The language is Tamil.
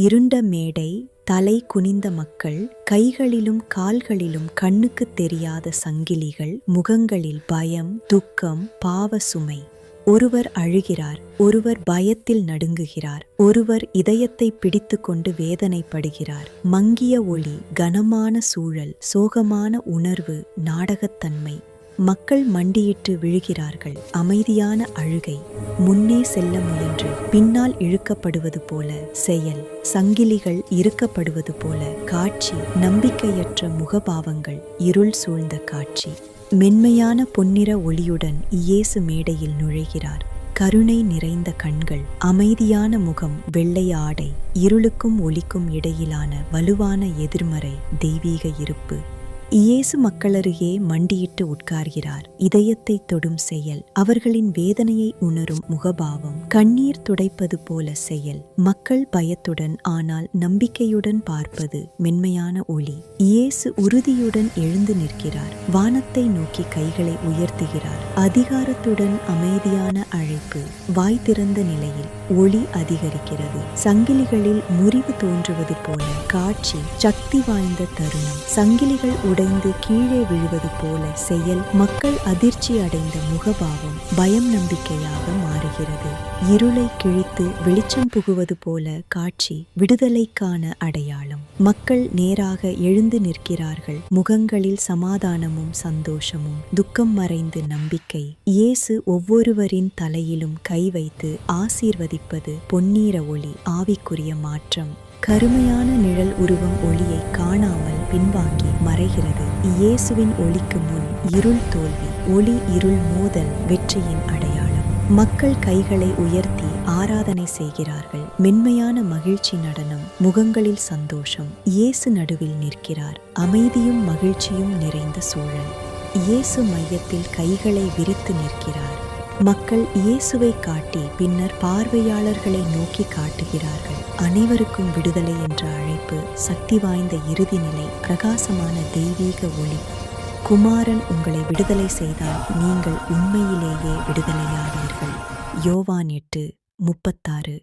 இருண்ட மேடை தலை குனிந்த மக்கள் கைகளிலும் கால்களிலும் கண்ணுக்குத் தெரியாத சங்கிலிகள் முகங்களில் பயம் துக்கம் பாவ சுமை. ஒருவர் அழுகிறார் ஒருவர் பயத்தில் நடுங்குகிறார் ஒருவர் இதயத்தை பிடித்துக்கொண்டு வேதனைப்படுகிறார். மங்கிய ஒளி கனமான சூழல் சோகமான உணர்வு நாடகத்தன்மை. மக்கள் மண்டியிட்டு விழுகிறார்கள். அமைதியான அழுகை. முன்னே செல்ல முயன்று. பின்னால் இழுக்கப்படுவது போல செயல். சங்கிலிகள் இறுக்கப்படுவது போல காட்சி. நம்பிக்கையற்ற முகபாவங்கள். இருள் சூழ்ந்த காட்சி. மென்மையான பொன்னிற ஒளியுடன் இயேசு மேடையில் நுழைகிறார். கருணை நிறைந்த கண்கள். அமைதியான முகம். வெள்ளை ஆடை. இருளுக்கும் ஒளிக்கும் இடையிலான வலுவான எதிர்மறை தெய்வீக இருப்பு. இயேசு மக்களருகே மண்டியிட்டு உட்கார்கிறார். இதயத்தை தொடும் செயல் அவர்களின் வேதனையை உணரும் முகபாவம். கண்ணீர் துடைப்பது போல செயல் மக்கள் பயத்துடன் ஆனால் நம்பிக்கையுடன் பார்ப்பது மென்மையான ஒளி. இயேசு உறுதியுடன் எழுந்து நிற்கிறார். வானத்தை நோக்கி கைகளை உயர்த்துகிறார். அதிகாரத்துடன் அமைதியான அழைப்பு வாய் திறந்த நிலையில் ஒளி அதிகரிக்கிறது. சங்கிலிகளில் முறிவு தோன்றுவது போல காட்சி சக்தி வாய்ந்த தருணம். சங்கிலிகள் உடைந்து கீழே விழுவது போல செயல் மக்கள் அதிர்ச்சி அடைந்த முகபாவம் பயம் நம்பிக்கையாக மாறுகிறது இருளை கிழித்து வெளிச்சம் புகுவது போல காட்சி விடுதலைக்கான அடையாளம். மக்கள் நேராக எழுந்து நிற்கிறார்கள். முகங்களில் சமாதானமும் சந்தோஷமும். துக்கம் மறைந்து நம்பிக்கை. இயேசு ஒவ்வொருவரின் தலையிலும் கை வைத்து ஆசீர்வதிப்பது பொன்னீர ஒளி ஆவிக்குரிய மாற்றம். கருமையான நிழல் உருவம் ஒளியை காணாமல் பின்வாங்கி மறைகிறது. இயேசுவின் ஒளிக்கு முன் இருள் தோல்வி ஒளி இருள் மோதல் வெற்றியின் அடை மக்கள் கைகளை உயர்த்தி ஆராதனை செய்கிறார்கள். மென்மையான மகிழ்ச்சி நடனம் முகங்களில் சந்தோஷம் இயேசு நடுவில் நிற்கிறார். அமைதியும் மகிழ்ச்சியும் நிறைந்த சூழல். இயேசு மையத்தில் கைகளை விரித்து நிற்கிறார். மக்கள் இயேசுவை காட்டி பின்னர் பார்வையாளர்களை நோக்கி காட்டுகிறார்கள். அனைவருக்கும் விடுதலை என்ற அழைப்பு சக்தி வாய்ந்த இறுதி நிலை பிரகாசமான தெய்வீக ஒளி. குமாரன் உங்களை விடுதலை செய்தால் நீங்கள் உண்மையிலேயே விடுதலையாவீர்கள் யோவான் எட்டு முப்பத்தாறு.